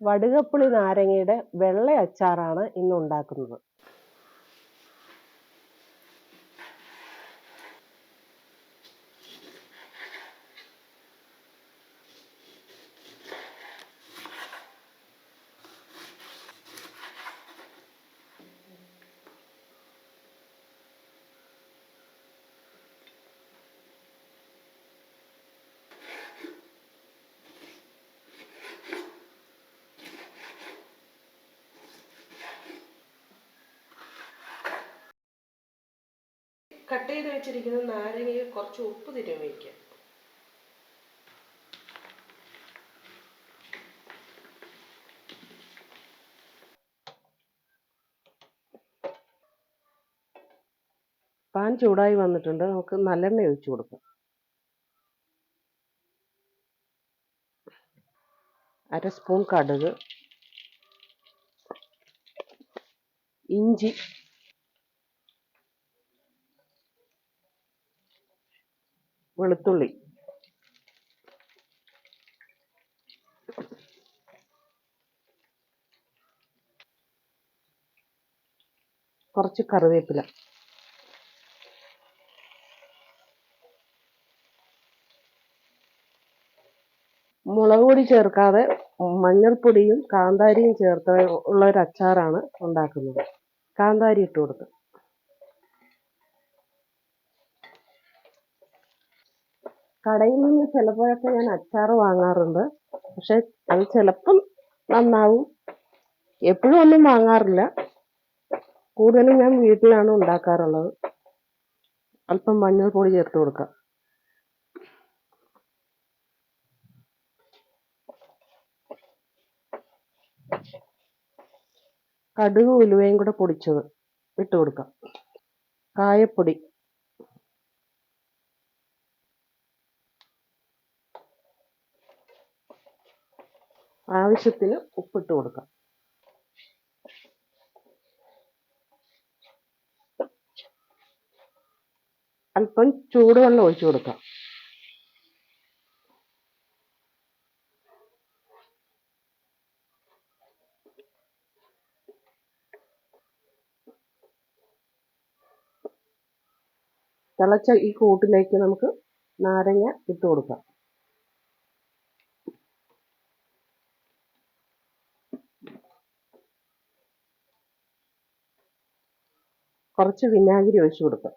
വടുകപ്പുളി നാരങ്ങയുടെ വെള്ള അച്ചാറാണ് ഇന്ന് ഉണ്ടാക്കുന്നത് കട്ട് ചെയ്ത് വെച്ചിരിക്കുന്ന നാരങ്ങയിൽ കുറച്ച് ഉപ്പ് തിരുമ്മി വയ്ക്കുക. പാൻ ചൂടായി വന്നിട്ടുണ്ട്. നമുക്ക് നല്ലെണ്ണ ഒഴിച്ചു കൊടുക്കാം. അര സ്പൂൺ കടുക് ഇഞ്ചി വെളുത്തുള്ളി. കുറച്ച് കറിവേപ്പില. മുളക് പൊടി ചേർക്കാതെ മഞ്ഞൾപ്പൊടിയും കാന്താരിയും ചേർത്ത് ഉള്ള ഒരു അച്ചാറാണ് ഉണ്ടാക്കുന്നത്. കാന്താരി ഇട്ട് കൊടുത്ത്. കടയിൽ നിന്ന് ചിലപ്പോഴൊക്കെ ഞാൻ അച്ചാർ വാങ്ങാറുണ്ട്. പക്ഷെ അത് ചിലപ്പം നന്നാവും. എപ്പോഴും ഒന്നും വാങ്ങാറില്ല. കൂടുതലും ഞാൻ വീട്ടിലാണ് ഉണ്ടാക്കാറുള്ളത്. അല്പം മഞ്ഞൾ പൊടി ചേർത്ത് കൊടുക്കാം. കടുക് ഉലുവയും കൂടെ പൊടിച്ചത് ഇട്ട് കൊടുക്കാം. കായപ്പൊടി. ആവശ്യത്തിന് ഉപ്പിട്ട് കൊടുക്കാം. അല്പം ചൂടുവെള്ളം ഒഴിച്ചു കൊടുക്കാം. തിളച്ച ഈ കൂട്ടിലേക്ക് നമുക്ക് നാരങ്ങ ഇട്ട് കൊടുക്കാം. കുറച്ച് വിനാഗിരി ഒഴിച്ചു കൊടുക്കുക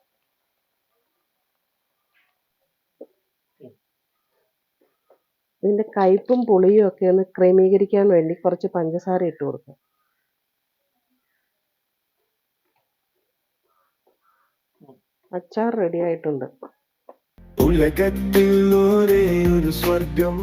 ഇതിന്റെ കയ്പും പുളിയും ഒക്കെ ഒന്ന് ക്രമീകരിക്കാൻ വേണ്ടി കുറച്ച് പഞ്ചസാര ഇട്ട് കൊടുക്കാം. അച്ചാർ റെഡി ആയിട്ടുണ്ട്. ഒരു സ്വർഗം